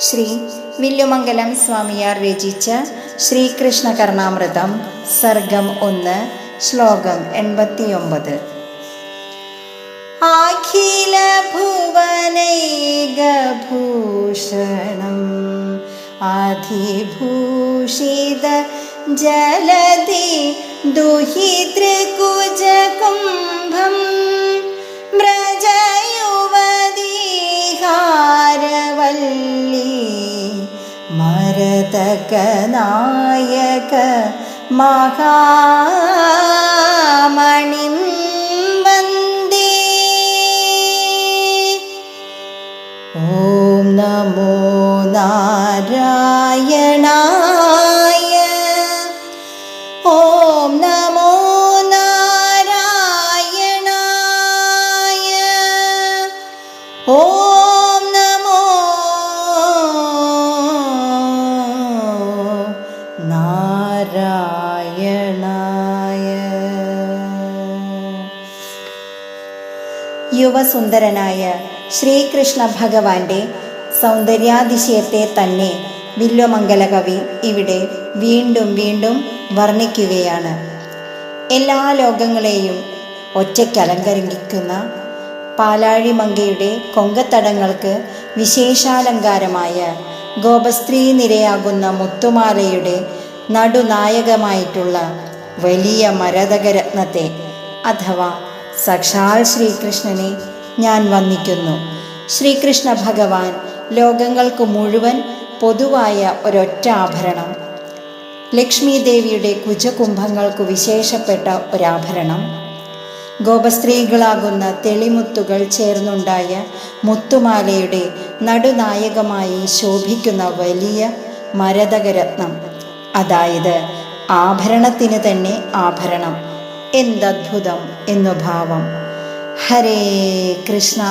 ശ്രീ വില്ലുമംഗലം സ്വാമിയാർ രചിച്ച ശ്രീകൃഷ്ണ കർണാമൃതം സർഗം ഒന്ന് ശ്ലോകം എൺപത്തിയൊമ്പത്. അഖില ഭുവനൈകഭൂഷണം അധിഭൂഷിത ജലധി ദുഹിതൃകുജകുംഭം മരതക നായക മഹാമണിം വന്ദേ. ഓം നമോ നാരായണായ. ഓം നമോ നാരായണായ. ഓം നാരായണായ. യുവസുന്ദരനായ ശ്രീകൃഷ്ണ ഭഗവാന്റെ സൗന്ദര്യാതിശയത്തെ തന്നെ വില്വമംഗല കവി ഇവിടെ വീണ്ടും വീണ്ടും വർണിക്കുകയാണ്. എല്ലാ ലോകങ്ങളെയും ഒറ്റയ്ക്കലങ്കരിക്കുന്ന പാലാഴിമങ്കയുടെ കൊങ്കത്തടങ്ങൾക്ക് വിശേഷാലങ്കാരമായ ഗോപസ്ത്രീ നിരയാകുന്ന മുത്തുമാലയുടെ നടുനായകമായിട്ടുള്ള വലിയ മരതകരത്നത്തെ അഥവാ സക്ഷാൽ ശ്രീകൃഷ്ണനെ ഞാൻ വന്ദിക്കുന്നു. ശ്രീകൃഷ്ണ ഭഗവാൻ ലോകങ്ങൾക്ക് മുഴുവൻ പൊതുവായ ഒരൊറ്റ ആഭരണം ലക്ഷ്മി ദേവിയുടെ കുജകുംഭങ്ങൾക്ക് വിശേഷപ്പെട്ട ഒരാഭരണം ഗോപസ്ത്രീകളാകുന്ന തെളിമുത്തുകൾ ചേർന്നുണ്ടായ മുത്തുമാലയുടെ നടുനായകമായി ശോഭിക്കുന്ന വലിയ മരതകരത്നം. അതായത് ആഭരണത്തിന് തന്നെ ആഭരണം. എന്തദ്ഭുതം എന്നു ഭാവം. ഹരേ കൃഷ്ണ.